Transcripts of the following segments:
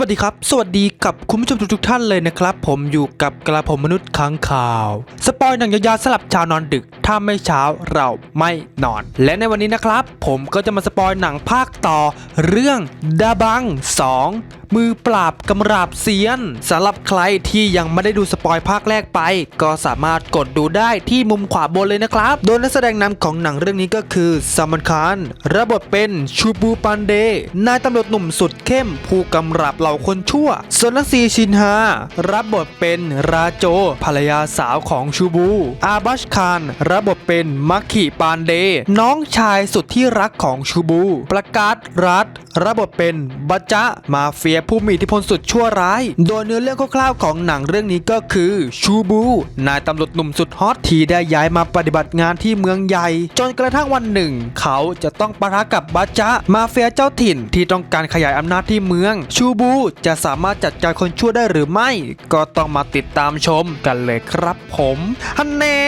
วัสดีครับ สวัสดีกับคุณผู้ชมทุกท่านเลยนะครับ ผมอยู่กับกระผมมนุษย์ค้างข่าว สปอยหนังยาวๆสลับชาวนอนดึก ถ้าไม่เช้าเราไม่นอน และในวันนี้นะครับ ผมก็จะมาสปอยหนังภาคต่อ เรื่องดาบัง 2 มือปราบกำราบเซียนสำหรับใครที่ยังไม่ได้ดูสปอยภาคแรกไป ก็สามารถกดดูได้ที่มุมขวาบนเลยนะครับ โดยนักแสดงนำของหนังเรื่องนี้ก็คือซัมมันคานรับบทเป็นชูบูปันเดนายตำรวจหนุ่มสุดเข้มผู้กำราบเหล่าคนชั่วส่วนนักซีชินฮารับบทเป็นราโจ ภรรยาสาวของชูบู อาบัชคานรับบทเป็นมักคิปานเด น้องชายสุดที่รักของชูบู ประกาศรัฐรับบทเป็นบัจจะมาเฟียผู้มีอิทธิพลสุดชั่วร้าย โดยเนื้อเรื่องคร่าวๆของหนังเรื่องนี้ก็คือชูบู นายตำรวจหนุ่มสุดฮอตที่ได้ย้ายมาปฏิบัติงานที่เมืองใหญ่ จนกระทั่งวันหนึ่ง เขาจะต้องปะทะกับบัจจะมาเฟียเจ้าถิ่นที่ต้องการขยายอำนาจที่เมือง ชูบูจะสามารถจัดการคนชั่วได้หรือไม่ ก็ต้องมาติดตามชมกันเลยครับผมฮันแน่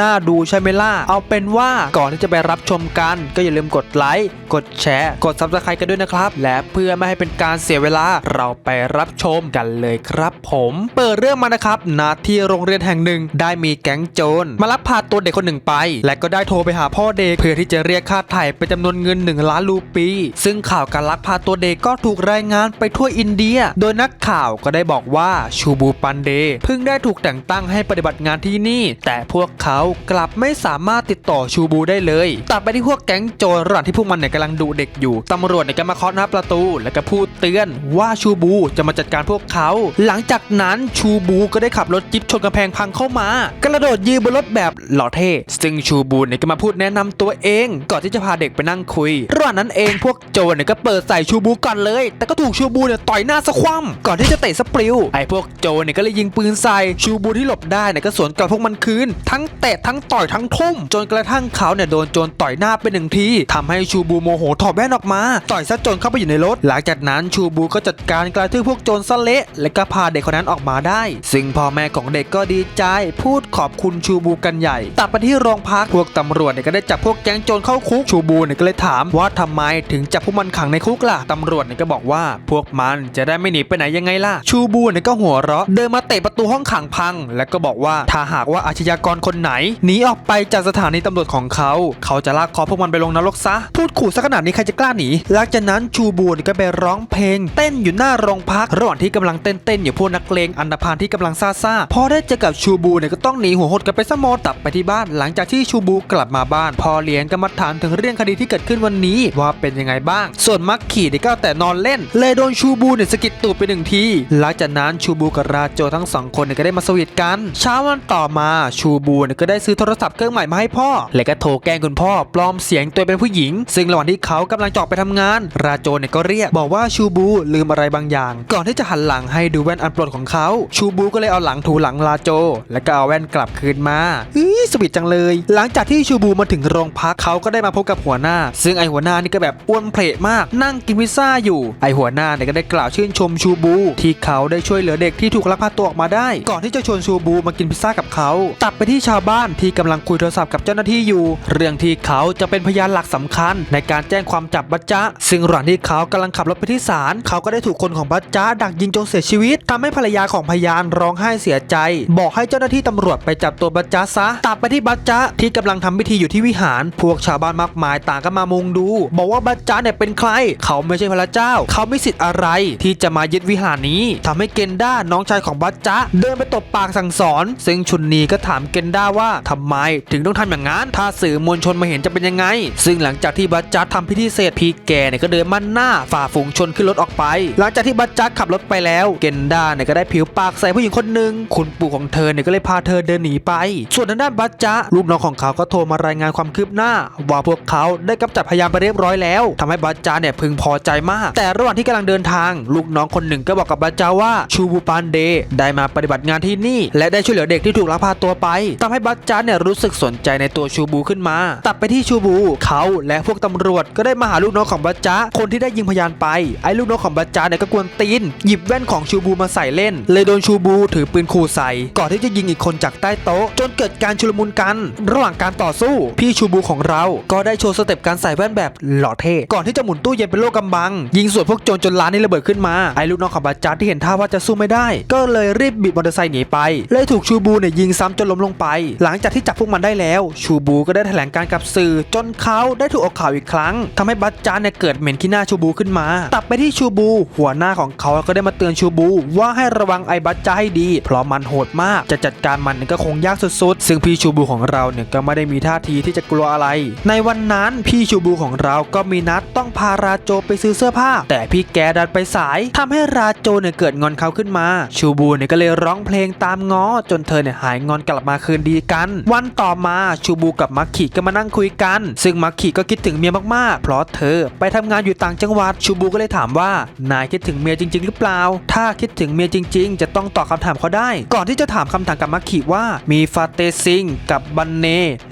น่าดูใช่ไหมล่ะ เอาเป็นว่าก่อนที่จะไปรับชมกัน ก็อย่าลืมกดไลค์ กดแชร์ กด subscribe กันด้วยนะครับ และเพื่อไม่ให้เป็นการเสียเวลาเราไปรับชมกันเลยครับ ผมเปิดเรื่องมานะครับณที่โรงเรียนแห่งหนึ่งได้มีแก๊งโจรมาลักพาตัวเด็กคนหนึ่งไป และก็ได้โทรไปหาพ่อเด็กเพื่อที่จะเรียกค่าไถ่เป็นจำนวนเงิน 1 ล้านรูปี ซึ่งข่าวการลักพาตัวเด็กก็ถูกรายงานไปทั่วอินเดีย โดยนักข่าวก็ได้บอกว่าชูบูปันเดเพิ่งได้ถูกแต่งตั้งให้ปฏิบัติงานที่นี่ แต่พวกเขากลับไม่สามารถติดต่อชูบูได้เลย ตัดไปที่พวกแก๊งโจรระหว่างที่พวกมันเนี่ยกำลังดูเด็กอยู่ตำรวจเนี่ยก็มาเคาะหน้าประตู แล้วก็พูดเตือนว่าชูบูจะมาจัดการพวกเขา หลังจากนั้นชูบูก็ได้ขับรถจิ๊บชนกำแพงพังเข้ามากระโดดยืนบนรถแบบหล่อเท่ซึ่งชูบูเนี่ยก็มาพูดแนะนำตัวเอง ก่อนที่จะพาเด็กไปนั่งคุยระหว่างนั้นเองพวกโจรเนี่ยก็เปิดใส่ชูบูก่อนเลย แต่ก็ถูกชูบูเนี่ยต่อยหน้าสะคว่ำก่อนที่จะเตะสปลิวไอ้พวกโจเนี่ยก็เลยยิงปืนใส่ชูบูที่หลบได้เนี่ยก็สวนกลับพวกมันคืน ทั้งเตะทั้งต่อยทั้งทุ่ม จนกระทั่งเขาเนี่ยโดนโจรต่อยหน้าไปหนึ่งทีทำให้ชูบูโมโหถอดแว่นออกมา ต่อยซะจรเข้าไปอยู่ในรถ หลังจากนั้นชูบูก็จัดการกระทืบพวกโจรซะเละและก็พาเด็กคนนั้นออกมาได้ ซึ่งพ่อแม่ของเด็กก็ดีใจ พูดขอบคุณชูบูกันใหญ่ตัดไปที่โรงพักพวกตำรวจเนี่ยก็ได้จับพวกแก๊งโจรเข้าคุกชูบูเนี่ยก็เลยถามว่าทำไมถึงจับพวกมันขังในคุกล่ะตำรวจเนี่ยก็บอกว่าพวกมันจะได้ไม่หนีไปไหนยังไงล่ะ ชูบูเนี่ยก็หัวเราะ เดินมาเตะประตูห้องขังพัง แล้วก็บอกว่าถ้าหากว่าอาชญากรคนไหนหนีออกไปจากสถานีตำรวจของเขา เขาจะลากคอพวกมันไปลงนรกซะ พูดขู่ซะขนาดนี้ใครจะกล้าหนี หลังจากนั้นชูบูเนี่ยก็ไปร้องเพลง เต้นอยู่หน้าโรงพัก ระหว่างที่กำลังเต้นเต้นๆอยู่พวกนักเลงอันดพานที่กำลังซาซาพอได้เจอกับชูบูเนี่ยก็ต้องหนีหัวหดกันไปซะหมดตับไปที่บ้าน หลังจากที่ชูบูกลับมาบ้าน พอเลี้ยงก็มาถามถึงเรื่องคดีที่เกิดขึ้นวันนี้ว่าเป็นยังไงบ้าง ส่วนมักขี่เนี่ยก็แต่นอนเล่น เลยโดนชูบูเนี่ยสะกิดตูดไปหนึ่งที หลังจากนั้นชูบูกับราโจทั้งสองคนเนี่ยก็ได้มาสวีทกัน เช้าวันต่อมาชูบูเนี่ยก็ได้ซื้อโทรศัพท์เครื่องใหม่มาให้พ่อ และก็โทรแกล้งคุณพ่อ ปลอมเสียงตัวเป็นผู้หญิง ซึ่งระหว่างที่เขากำลังจอกไปทำงาน ราโจเนี่ยก็เรียกบอกว่าชูบูลืมอะไรบางอย่าง ก่อนที่จะหันหลังให้ดูแว่นอันโปรดของเขาชูบูก็เลยเอาหลังถูหลังราโจ แล้วก็เอาแว่นกลับคืนมาเฮ้ยสวีทจังเลย หลังจากที่ชูบูมาถึงโรงพักเขาก็ได้มาพบกับหัวหน้า ซึ่งไอหัวหน้านี่ก็แบบอ้วนเพลมากนั่งกินพิซซ่าอยู่ไอหัวหน้าเนี่ยก็ได้กล่าวชื่นชมชูบู ที่เขาได้ช่วยเหลือเด็กที่ถูกลักพาตัวออกมาได้ ก่อนที่จะชวนชูบูมากินพิซซ่ากับเขาตัดไปที่ชาวบ้านที่กำลังคุยโทรศัพท์กับเจ้าหน้าที่อยู่ เรื่องที่เขาจะเป็นพยานหลักสำคัญ ในการแจ้งความจับบัจจะซึ่งระหว่างที่เขากำลังขับรถไปที่ศาลเขาก็ได้ถูกคนของบัจจะดักยิงจนเสียชีวิตทำให้ภรรยาของพยานร้องไห้เสียใจ บอกให้เจ้าหน้าที่ตำรวจไปจับตัวบัจจะซะตัดไปที่บัจจะที่กำลังทำพิธีอยู่ที่วิหาร พวกชาวบ้านมากมายต่างก็มามุงดู บอกว่าบัจจะเนี่ยเป็นใคร เขาไม่ใช่พระเจ้า เขาไม่สิทธิ์อะไรที่จะมายึดวิหารนี้ทำให้เกนด้าน้องชายของบัจจะเดินไปตบปากสั่งสอน ซึ่งชุนนีก็ถามเกนด้าว่าทำไมถึงต้องทำอย่างนั้น ถ้าสื่อมวลชนมาเห็นจะเป็นยังไง ซึ่งหลังจากที่บัจจะทำพิธีเสร็จพี่แกเนี่ยก็เดินมั่นหน้าฝ่าฝูงชนขึ้นรถออกไป หลังจากที่บัจจะขับรถไปแล้วเกนด้าเนี่ยก็ได้ผิวปากใส่ผู้หญิงคนหนึ่งคุณปู่ของเธอเนี่ยก็เลยพาเธอเดินหนีไป ส่วนทางด้านบัจจะลูกน้องของเขาก็โทรมารายงานความคืบหน้า ว่าพวกเขาได้กำจัดพยานไปเรียบร้อยแล้วทำให้บัจจาเนี่ยพึงพอใจมาก แต่ระหว่างที่กำลังเดินทางลูกน้องคนหนึ่งก็บอกกับบัจจาว่าชูบูปานเดได้มาปฏิบัติงานที่นี่ และได้ช่วยเหลือเด็กที่ถูกลักพาตัวไปทำให้บัจจาเนี่ยรู้สึกสนใจในตัวชูบูขึ้นมา ตัดไปที่ชูบูเขาและพวกตำรวจก็ได้มาหาลูกน้องของบัจจาคนที่ได้ยิงพยานไปไอ้ลูกน้องของบัจจาเนี่ยก็กวนตีน หยิบแว่นของชูบูมาใส่เล่น เลยโดนชูบูถือปืนขู่ใส่ ก่อนที่จะยิงอีกคนจากใต้โต๊ะ จนเกิดการชุลมุนกัน ระหว่างการต่อสู้ พี่ชูบูของเราก็ได้โชว์สเต็ปการใส่แว่นแบบหล่อเท่ก่อนที่จะหมุนตู้เย็นเป็นโลกกำบัง ยิงสวนพวกโจรจนร้านนี้ระเบิดขึ้นมาไอ้ลูกน้องของบัจจาที่เห็นท่าว่าจะสู้ไม่ได้ ก็เลยรีบบิดมอเตอร์ไซค์หนีไปเลยถูกชูบูเนี่ยยิงซ้ำจนล้มลงไป หลังจากที่จับพวกมันได้แล้ว ชูบูก็ได้แถลงการกับสื่อ จนเขาได้ถูกออกข่าวอีกครั้งทำให้บัจจาเนี่ยเกิดเหม็นขี้หน้าชูบูขึ้นมา ตัดไปที่ชูบู หัวหน้าของเขาก็ได้มาเตือนชูบู ว่าให้ระวังไอ้บัจจาให้ดี เพราะมันโหดมาก จะจัดการมันก็คงยากสุดๆ ซึ่งพี่ชูบูของเราเนี่ยก็ไม่ได้มีท่าทีที่จะกลัวอะไร ในวันนั้นพี่ชูบูของเราก็มีนัดต้องพาราโจไปซื้อเสื้อผ้า แต่พี่แกดันไปสายทำให้ราโจเนี่ยเกิดงอนเขาขึ้นมา ชูบูเนี่ยก็เลยร้องเพลงตามง้อ จนเธอเนี่ยหายงอนกลับมาคืนดีกัน วันต่อมาชูบูกับมักคิก็มานั่งคุยกัน ซึ่งมักคิก็คิดถึงเมียมากๆ เพราะเธอไปทำงานอยู่ต่างจังหวัดชูบูก็เลยถามว่านายคิดถึงเมียจริง ๆ หรือเปล่า ถ้าคิดถึงเมียจริง ๆ จะต้องตอบคำถามเขาได้ ก่อนที่จะถามคำถามกับมักคิว่ามีฟาเตซิงกับบันเน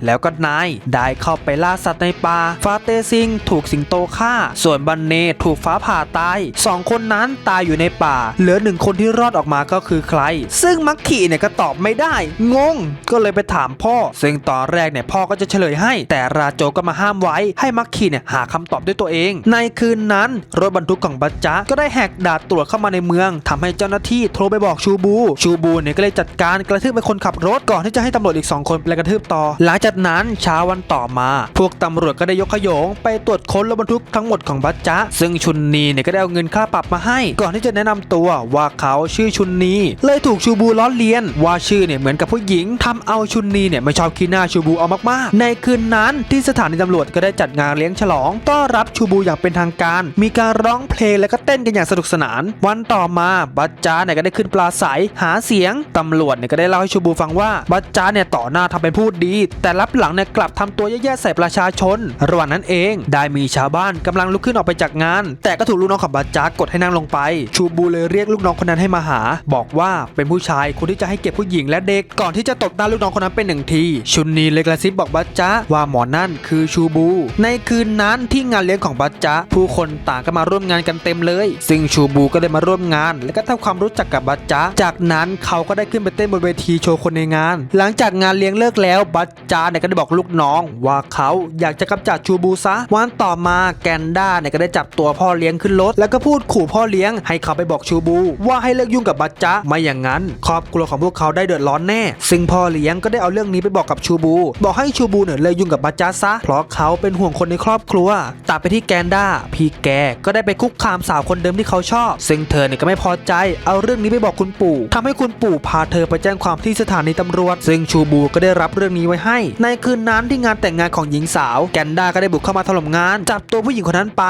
แล้วก็นายได้เข้าไปล่าสัตว์ในป่าฟาเตซิงถูกสิงโตฆ่า ส่วนบันเนถูกฟ้าผ่าตายสองคนนั้นตายอยู่ในป่า เหลือหนึ่งคนที่รอดออกมาก็คือใคร ซึ่งมักคีเนี่ยก็ตอบไม่ได้ งง ก็เลยไปถามพ่อ ซึ่งตอนแรกเนี่ยพ่อก็จะเฉลยให้ แต่ราโจก็มาห้ามไว้ ให้มักคีเนี่ยหาคำตอบด้วยตัวเอง ในคืนนั้น รถบรรทุกของบัจจะก็ได้แหกด่านตรวจเข้ามาในเมืองทำให้เจ้าหน้าที่โทรไปบอกชูบู ชูบูเนี่ยก็เลยจัดการกระทืบไปคนขับรถก่อนที่จะให้ตำรวจอีกสองคนไปกระทืบต่อ หลังจากนั้นเช้าวันต่อมา พวกตำรวจก็ได้ยกขยง ไปตรวจค้นรถบรรทุกทั้งหมดของบัจจะซึ่งชุนนีเนี่ยก็ได้เอาเงินค่าปรับมาให้ ก่อนที่จะแนะนำตัวว่าเขาชื่อชุนนีเลยถูกชูบูล้อเลียน ว่าชื่อเนี่ยเหมือนกับผู้หญิงทำเอาชุนนีเนี่ยไม่ชอบขี้หน้าชูบูเอามากๆ ในคืนนั้นที่สถานีตำรวจก็ได้จัดงานเลี้ยงฉลอง ต้อนรับชูบูอย่างเป็นทางการ มีการร้องเพลงและก็เต้นกันอย่างสนุกสนาน วันต่อมาบัจจาเนี่ยก็ได้ขึ้นปลาใสหาเสียงตำรวจเนี่ยก็ได้เล่าให้ชูบูฟังว่าบัจจาเนี่ยต่อหน้าทำเป็นพูดดี แต่รับหลังเนี่ยกลับทำตัวแย่ๆใส่ประชาชน ระหว่างนั้นเอง ได้มีชาวบ้านกำลังลุกขึ้นออกไปจากงาน แต่ก็ถูกลูกน้องของบัจจากดให้นั่งลงไป ชูบูเลยเรียกลูกน้องคนนั้นให้มาหา บอกว่าเป็นผู้ชายคนที่จะให้เก็บผู้หญิงและเด็กก่อนที่จะตบหน้าลูกน้องคนนั้นเป็นหนึ่งที ชุนนีเลยกระซิบบอกบัจจาว่าหมอนั่นคือชูบู ในคืนนั้นที่งานเลี้ยงของบัจจาผู้คนต่างก็มาร่วมงานกันเต็มเลย ซึ่งชูบูก็ได้มาร่วมงาน และก็ทำความรู้จักกับบัจจาจากนั้นเขาก็ได้ขึ้นไปเต้นบนเวทีโชว์คนในงาน หลังจากงานเลี้ยงเลิกแล้วบัจจาเนี่ยก็ได้บอกลูกน้อง ว่าเขาอยากจะกำจัดชูบูซะวันต่อมาแกนด้าเนี่ยก็ได้จับตัวพ่อเลี้ยงขึ้นรถแล้วก็พูดขู่พ่อเลี้ยงให้เขาไปบอกชูบู ว่าให้เลิกยุ่งกับบัจจาไม่อย่างนั้น ครอบครัวของพวกเขาได้เดือดร้อนแน่ ซึ่งพ่อเลี้ยงก็ได้เอาเรื่องนี้ไปบอกกับชูบู บอกให้ชูบูเนี่ยเลิกยุ่งกับบัจจาซะ เพราะเขาเป็นห่วงคนในครอบครัวตัดไปที่แกนด้าพี่แกก็ได้ไปคุกคามสาวคนเดิมที่เขาชอบ ซึ่งเธอเนี่ยก็ไม่พอใจเอาเรื่องนี้ไปบอกคุณปู่ทำให้คุณปู่พาเธอไปแจ้งความที่สถานีตำรวจ ซึ่งชูบูก็ได้รับเรื่องนี้ไว้ให้ ในคืนนั้นที่งานแต่งงานของหญิงสาว แกนด้าก็ได้บุกเข้ามาถล่มงาน จับตัวผู้หญิงคนนั้นไป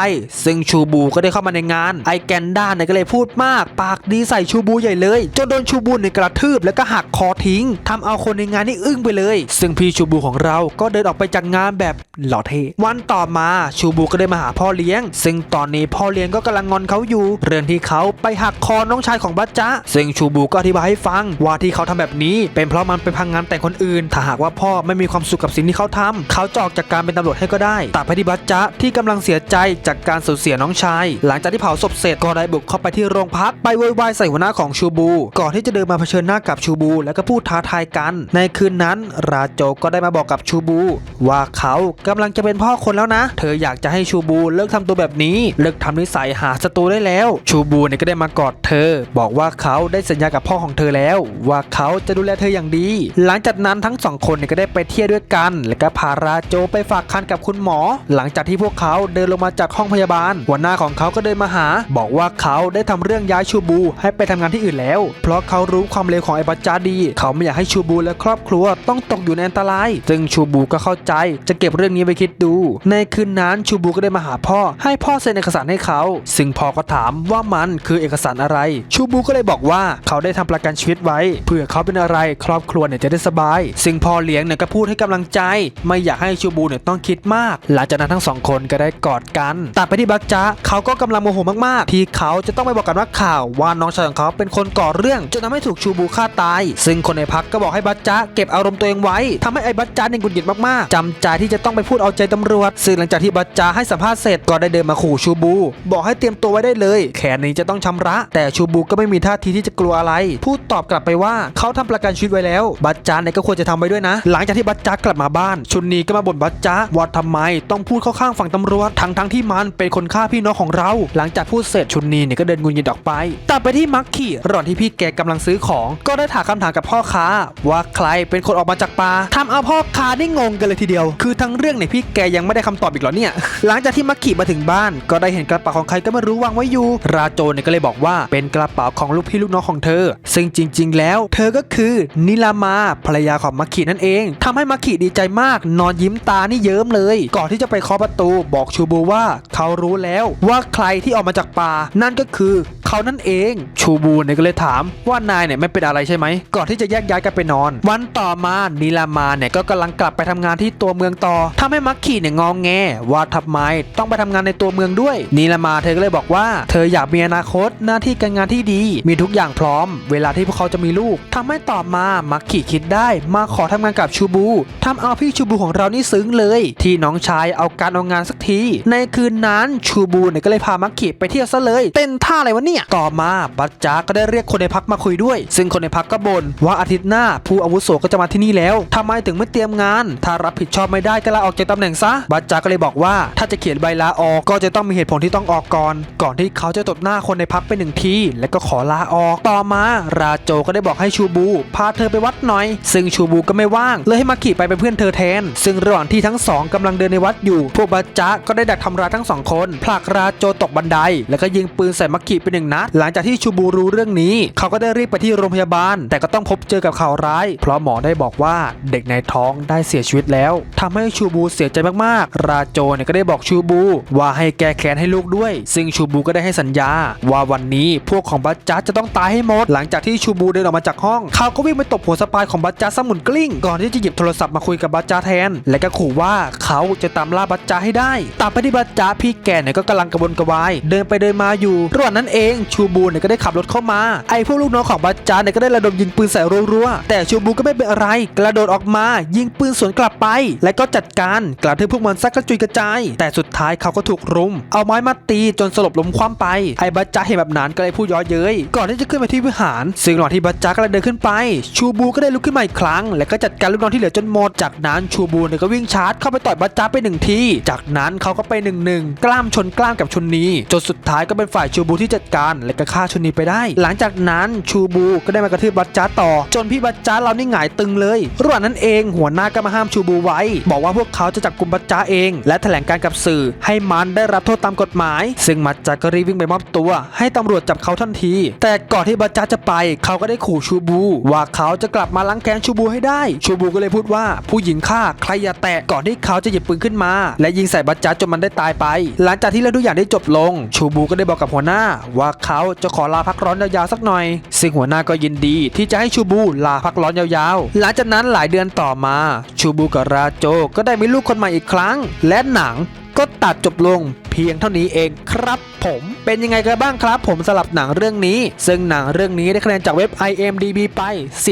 ซึ่งชูบูก็ได้เข้ามาในงาน ไอแกนด้าเนี่ยก็เลยพูดมาก ปากดีใส่ชูบูใหญ่เลยจนโดนชูบูเนี่ยกระทืบแล้วก็หักคอทิ้งทำเอาคนในงานนี่อึ้งไปเลย ซึ่งพี่ชูบูของเราก็เดินออกไปจากงานแบบหล่อเทวันต่อมาชูบูก็ได้มาหาพ่อเลี้ยง ซึ่งตอนนี้พ่อเลี้ยงก็กำลังงอนเขาอยู่ เรื่องที่เขาไปหักคอน้องชายของบัจจะซึ่งชูบูก็อธิบายให้ฟัง ว่าที่เขาทำแบบนี้ เป็นเพราะมันไปพังงานแต่งคนอื่น ถ้าหากว่าพ่อไม่มีความสุขกับสิ่งที่เขาทำเขาจะออกจากการเป็นตำรวจให้ก็ได้แตัดไปที่บัจจะที่กำลังเสียใจจากการสูญเสียน้องชาย หลังจากที่เผาศพเสร็จก็ได้บุกเข้าไปที่โรงพักไปโวยวายใส่หัวหน้าของชูบู ก่อนที่จะเดินมาเผชิญหน้ากับชูบู แล้วก็พูดท้าทายกัน ในคืนนั้น ราโจก็ได้มาบอกกับชูบู ว่าเขากำลังจะเป็นพ่อคนแล้วนะ เธออยากจะให้ชูบูเลิกทำตัวแบบนี้ เลิกทำนิสัยหาศัตรูได้แล้ว ชูบูเนี่ยก็ได้มากอดเธอ บอกว่าเขาได้สัญญากับพ่อของเธอแล้ว ว่าเขาจะดูแลเธออย่างดี หลังจากนั้นทั้งสองคนเนี่ยก็ได้ไปเที่ยวด้วยกัน และก็พาราโจไปฝากคันกับคุณหมอ หลังจากที่พวกเขาเดินลงมาจากห้องพยาบาลหัวหน้าของเขาก็เดินมาหาบอกว่าเขาได้ทำเรื่องย้ายชูบูให้ไปทำงานที่อื่นแล้ว เพราะเขารู้ความเลวของไอ้บัจจาดี เขาไม่อยากให้ชูบูและครอบครัวต้องตกอยู่ในอันตราย ซึ่งชูบูก็เข้าใจจะเก็บเรื่องนี้ไปคิดดู ในคืนนั้นชูบูก็ได้มาหาพ่อ ให้พ่อเซ็นเอกสารให้เขา ซึ่งพ่อก็ถามว่ามันคือเอกสารอะไร ชูบูก็เลยบอกว่าเขาได้ทำประกันชีวิตไว้เพื่อเขาเป็นอะไรครอบครัวเนี่ยจะได้สบาย ซึ่งพ่อเลี้ยงเนี่ยก็พูดให้กำลังใจ ไม่อยากให้ชูบูเนี่ยต้องคิดมาก หลังจากนั้นทั้งสองคนก็ได้กอดกันตัดไปที่บักจ๊ะเขาก็กำลังโมโหมากๆที่เขาจะต้องไปบอกกับนักข่าวว่าน้องชายของเขาเป็นคนก่อเรื่องจนทำให้ถูกชูบูฆ่าตาย ซึ่งคนในพักก็บอกให้บัจจะเก็บอารมณ์ตัวเองไว้ทำให้ไอ้บัจจ๊ะเนี่ยหงุดหงิดมากๆจำใจที่จะต้องไปพูดเอาใจตำรวจ ซึ่งหลังจากที่บัจจ๊ะให้สัมภาษณ์เสร็จก็ได้เดินมาขู่ชูบู บอกให้เตรียมตัวไว้ได้เลย แขนนี้จะต้องชำระ แต่ชูบูก็ไม่มีท่าทีที่จะกลัวอะไร พูดตอบกลับไปว่าเขาทำประกันชีวิตไว้แล้ว บัจจ๊ะเนี่ยก็ควรจะทำไว้ด้วยนะ หลังจากที่บัจจ๊ะกลับมาบ้าน ชุนนีก็มาบ่นบัจจ๊ะว่าทำไมต้องพูดเข้าข้างฝั่งตำรวจทั้งทั้งๆที่มันเป็นคนฆ่าพี่น้องของเรา หลังจากพูดดเสร็จชุนนีเนี่ยก็เดินงุนงิดออกไปตัดไปที่มักขี่ระหว่างที่พี่แกกำลังซื้อของ ก็ได้ถามคำถามกับพ่อค้า ว่าใครเป็นคนออกมาจากป่าทำเอาพ่อค้าได้งงกันเลยทีเดียว คือทั้งเรื่องเนี่ยพี่แกยังไม่ได้คำตอบอีกหรอเนี่ย หลังจากที่มักขี่มาถึงบ้าน ก็ได้เห็นกระเป๋าของใครก็ไม่รู้วางไว้อยู่ ราโจเนี่ยก็เลยบอกว่าเป็นกระเป๋าของลูกพี่ลูกน้องของเธอ ซึ่งจริง ๆ แล้ว เธอก็คือนิลามาภรรยาของมักขี่นั่นเองทำให้มักขี่ดีใจมาก นอนยิ้มตานี่เยิ้มเลย ก่อนที่จะไปเคาะประตู บอกชูบูว่าเขารู้แล้วว่าใครที่ออกมาจากป่า นั่นก็คือ เขานั่นเอง ชูบูเนี่ยก็เลยถามว่านายเนี่ยไม่เป็นอะไรใช่ไหม ก่อนที่จะแยกย้ายกันไปนอน วันต่อมานิลามาเนี่ยก็กำลังกลับไปทำงานที่ตัวเมืองต่อทำให้มักขี่เนี่ยงองแงว่าทำไมต้องไปทำงานในตัวเมืองด้วยนิลามาเธอก็เลยบอกว่า เธออยากมีอนาคตหน้าที่การงานที่ดี มีทุกอย่างพร้อม เวลาที่พวกเขาจะมีลูกทำให้ต่อมามักขี่คิดได้มาขอทำงานกับชูบูทำเอาพี่ชูบูของเรานี่ซึ้งเลย ที่น้องชายเอาการเอางานสักที ในคืนนั้นชูบูเนี่ยก็เลยพามักขี่ไปเที่ยวซะเลย เต้นท่าอะไรวะเนี่ยต่อมาบัจจาก็ได้เรียกคนในพักมาคุยด้วย ซึ่งคนในพักก็บ่นว่าอาทิตย์หน้าผู้อาวุโสก็จะมาที่นี่แล้วทำไมถึงไม่เตรียมงาน ถ้ารับผิดชอบไม่ได้ก็ลาออกจากตำแหน่งซะ บัจจาก็เลยบอกว่าถ้าจะเขียนใบลาออกก็จะต้องมีเหตุผลที่ต้องออกก่อน ก่อนที่เขาจะตบหน้าคนในพักไปหนึ่งที แล้วก็ขอลาออก ต่อมา ราโจก็ได้บอกให้ชูบูพาเธอไปวัดหน่อย ซึ่งชูบูก็ไม่ว่างเลยให้มาขี่ไปเป็นเพื่อนเธอแทน ซึ่งระหว่างที่ทั้งสองกำลังเดินในวัดอยู่ พวกบัจจาก็ได้ดักทำร้ายทั้งสองคนผลักราโจตกบันได แล้วก็ยิงปืนใส่มักขี่ไปหนึ่งนัด หลังจากที่ชูบูรู้เรื่องนี้ เขาก็ได้รีบไปที่โรงพยาบาล แต่ก็ต้องพบเจอกับข่าวร้าย เพราะหมอได้บอกว่าเด็กในท้องได้เสียชีวิตแล้วทำให้ชูบูเสียใจมากๆ ราโจเนี่ยก็ได้บอกชูบู ว่าให้แก้แค้นให้ลูกด้วย ซึ่งชูบูก็ได้ให้สัญญา ว่าวันนี้พวกของบัจจัจะต้องตายให้หมด หลังจากที่ชูบูเดินออกมาจากห้อง เขาก็วิ่งไปตบหัวสปายของบัจจัสมุนกลิ้ง ก่อนที่จะหยิบโทรศัพท์มาคุยกับบัจจาแทน และก็ขู่ว่าเขาจะตามล่าบัจจาให้ได้ตามไปที่บัจจาพี่แกเนี่ยก็กำลังกระวนกระวาย เดินไปเดินมาอยู่ระหว่างนั้นเองชูบูเนี่ยก็ได้ขับรถเข้ามา ไอ้พวกลูกน้องของบัจจาเนี่ยก็ได้ระดมยิงปืนใส่รัวๆ แต่ชูบูก็ไม่เป็นอะไร กระโดดออกมา ยิงปืนสวนกลับไป และก็จัดการกระทืบพวกมันซักกระจุยกระจาย แต่สุดท้ายเขาก็ถูกรุม เอาไม้มาตีจนสลบล้มคว่ำไป ไอ้บัจจาเห็นแบบนั้นก็เลยพูดย้อเย้ย ก่อนที่จะขึ้นไปที่วิหาร ซึ่งระหว่างที่บัจจากำลังเดินขึ้นไป ชูบูก็ได้ลุกขึ้นมาอีกครั้ง และก็จัดการลูกน้องที่เหลือจนหมด จากนั้นชูบูเนี่ยก็วิ่งชาร์จเข้าไปต่อยบัจจาไปหนึ่งที จากนั้นเขาก็ไปหนึ่งหนึ่งกล้ามชนกล้ามกับชนนีจนสุดท้ายก็เป็นฝ่ายชูบูที่จัดการและก็ฆ่าชุนนีไปได้ หลังจากนั้นชูบูก็ได้มากระทืบบัจจาต่อ จนพี่บัจจาเรานี่หงายตึงเลยระหว่างนั้นเองหัวหน้าก็มาห้ามชูบูไว้ บอกว่าพวกเขาจะจับกลุ่มบัจจาเอง และแถลงการกับสื่อ ให้มันได้รับโทษตามกฎหมาย ซึ่งมัจจาก็รีบวิ่งไปมอบตัว ให้ตำรวจจับเขาทันที แต่ก่อนที่บัจจาจะไป เขาก็ได้ขู่ชูบู ว่าเขาจะกลับมาล้างแค้นชูบูให้ได้ ชูบูก็เลยพูดว่าผู้หญิงฆ่าใครอย่าแตะก่อนที่เขาจะหยิบปืนขึ้นมา และยิงใส่บัจจาจนมันได้ตายไป หลังจากที่เรื่องทุกอย่างได้จบลง ชูบูก็ได้บอกกับหัวหน้าว่าเขาจะขอลาพักร้อนยาวๆสักหน่อย ซึ่งหัวหน้าก็ยินดีที่จะให้ชูบูลาพักร้อนยาวๆ หลังจากนั้นหลายเดือนต่อมา ชูบูกับราโจก็ได้มีลูกคนใหม่อีกครั้ง และหนัง ก็ตัดจบลงเพียงเท่านี้เองครับผมเป็นยังไงกันบ้างครับ ผมสำหรับหนังเรื่องนี้ ซึ่งหนังเรื่องนี้ได้คะแนนจากเว็บ IMDB ไป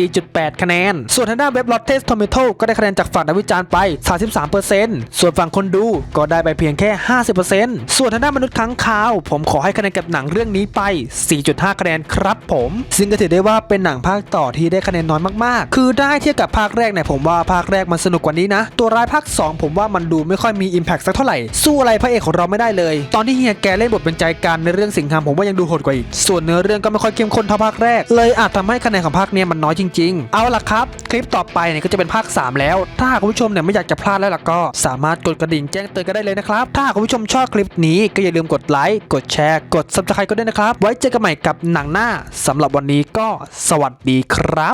4.8 คะแนน ส่วนทางด้านเว็บ Rotten Tomato ก็ได้คะแนนจากฝั่งนักวิจารณ์ไป 33%ส่วนฝั่งคนดูก็ได้ไปเพียงแค่ 50%ส่วนทางด้านมนุษย์ค้างคาว ผมขอให้คะแนนกับหนังเรื่องนี้ไป 4.5 คะแนนครับผมซึ่งก็ถือได้ว่าเป็นหนังภาคต่อที่ได้คะแนนน้อยมากๆ คือได้เทียบกับภาคแรกเนี่ยผมว่าภาคแรกมันสนุกกว่านี้นะ ตัวร้ายภาค 2 ผมว่ามันดูไม่ค่อยมี Impact สักเท่าไหร่สู้อะไรพระเอกของเราไม่ได้เลย ตอนที่เฮียแกเล่นบทเป็นใจกลารในเรื่องสิงหามผมว่ายังดูโหดกว่าอีก ส่วนเนื้อเรื่องก็ไม่ค่อยเข้มข้นเท่าภาคแรก เลยอาจทำให้คะแนนของภาคเนี้ยมันน้อยจริง ๆ เอาล่ะครับ คลิปต่อไปเนี่ยก็จะเป็นภาค 3 แล้ว ถ้าหากคุณผู้ชมเนี่ยไม่อยากจะพลาดแล้วล่ะก็ สามารถกดกระดิ่งแจ้งเตือนกันได้เลยนะครับ ถ้าหากคุณผู้ชมชอบคลิปนี้ก็อย่าลืมกดไลค์ กดแชร์ กด subscribe ก็ด้วยนะครับ ไว้เจอกันใหม่กับหนังหน้าสำหรับวันนี้ก็สวัสดีครับ